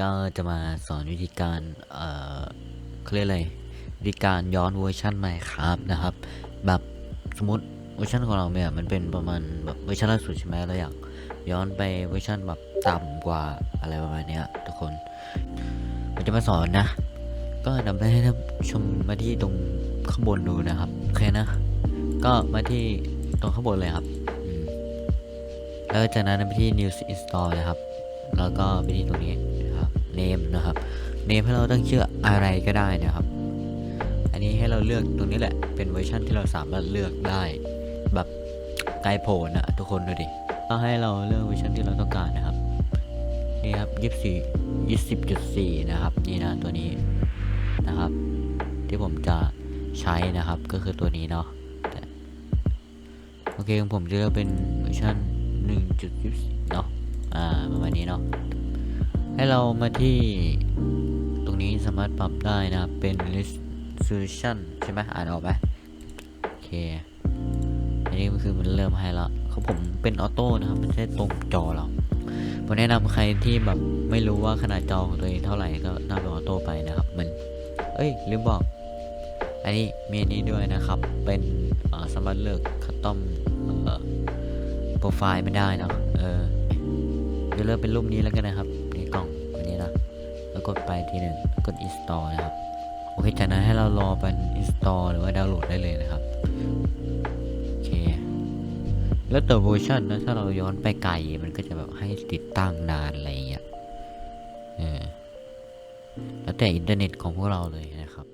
ก็จะมาสอนวิธีการ เอ่อเขาเรียกอะไรวิธีการย้อนเวอร์ชันใหม่ครับนะครับ แบบสมมติเวอร์ชันของเราเนี่ยมันเป็นประมาณแบบเวอร์ชันล่าสุดใช่ไหมเราอยากย้อนไปเวอร์ชันแบบต่ำกว่าอะไรประมาณเนี้ยทุกคนมันจะมาสอนนะ ก็นำไปให้ท่านชมมาที่ตรงข้างบนดูนะครับโอเคนะ ก็มาที่ตรงข้างบนเลยครับแล้วจากนั้นไปที่ news install นะครับ แล้วก็ไปที่ตรงนี้ name นะครับ name ให้เราตั้งชื่ออะไรก็ได้นะครับ อันนี้ให้เราเลือกตรงนี้แหละ เป็นเวอร์ชันที่เราสามารถเลือกได้แบบไกลโผล่นะทุกคนดูดิก็ให้เราเลือกเวอร์ชันที่เราต้องการนะครับ นี่ครับยี่สี่ยี่สิบจุดสี่นะครับ นี่นะตัวนี้นะครับ ที่ผมจะใช้นะครับก็คือตัวนี้เนาะโอเคของผมจะเลือกเป็นเวอร์ชันหนึ่งจุดยี่สิบเนาะอ่าประมาณนี้เนาะ ให้เรามาที่ตรงนี้สามารถปรับได้นะเป็น resolution ใช่ไหมอ่านออกไหมโอเค อันนี้ก็คือมันเริ่มให้ล้วเขาผมเป็นออโต้นะครับไม่ใช่ตรงจอเราผมแนะนำใครที่แบบไม่รู้ว่าขนาดจอของตัวเองเท่าไหร่ก็น่าเป็นออโต้ไปนะครับมันเอ้ยลืมบอก อันนี้มีอันนี้ด้วยนะครับ เป็นสามารถเลือกคัสตอมโปรไฟล์ไม่ได้นะเออจะเลือกเป็นรูปนี้แล้วกันนะครับ กดไปทีหนึ่งกด install นะครับ โอเค จากนั้นให้เรารอเป็น install หรือว่าดาวน์โหลดได้เลยนะครับ โอเค แล้วแต่เวอร์ชันนะ ถ้าเราย้อนไปไกล มันก็จะแบบให้ติดตั้งนานอะไรอย่างเงี้ย เออ แล้วแต่อินเทอร์เน็ตของพวกเราเลยนะครับ